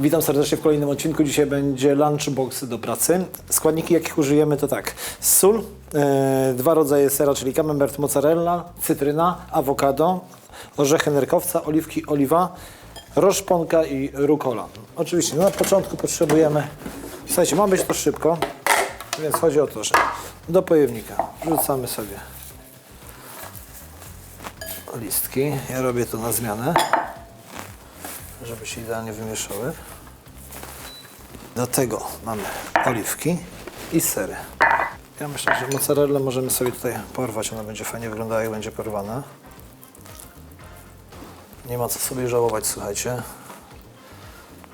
Witam serdecznie w kolejnym odcinku. Dzisiaj będzie lunchbox do pracy. Składniki, jakich użyjemy, to tak. Sól, e, dwa rodzaje sera, czyli camembert, mozzarella, cytryna, awokado, orzechy nerkowca, oliwki, oliwa, roszponka i rukola. Oczywiście na początku potrzebujemy, słuchajcie, ma być to szybko, więc chodzi o to, że do pojemnika wrzucamy sobie listki. Ja robię to na zmianę żeby się idealnie wymieszały. Do tego mamy oliwki i sery. Ja myślę, że mozzarellę możemy sobie tutaj porwać, ona będzie fajnie wyglądała, jak będzie porwana. Nie ma co sobie żałować, słuchajcie.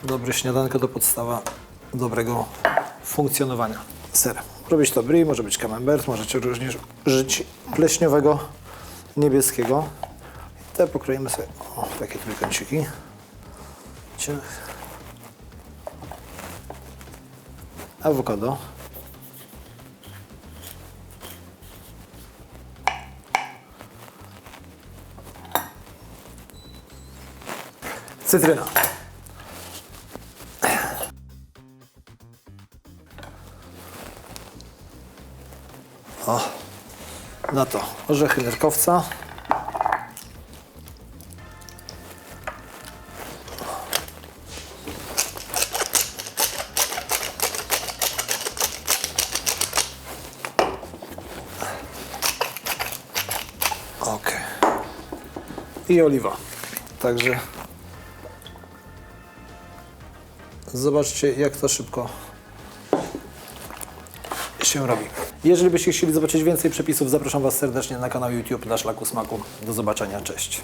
Dobre śniadanko to podstawa dobrego funkcjonowania. Ser. Może być to brie, może być camembert, możecie również żyć pleśniowego, niebieskiego. Te pokroimy sobie o, takie trójkąciki. Ciach. Awokado. Cytryna. O, na to orzechy nerkowca. Ok. I oliwa. Także zobaczcie, jak to szybko się robi. Jeżeli byście chcieli zobaczyć więcej przepisów, zapraszam Was serdecznie na kanał YouTube dla Szlaku Smaku. Do zobaczenia, cześć.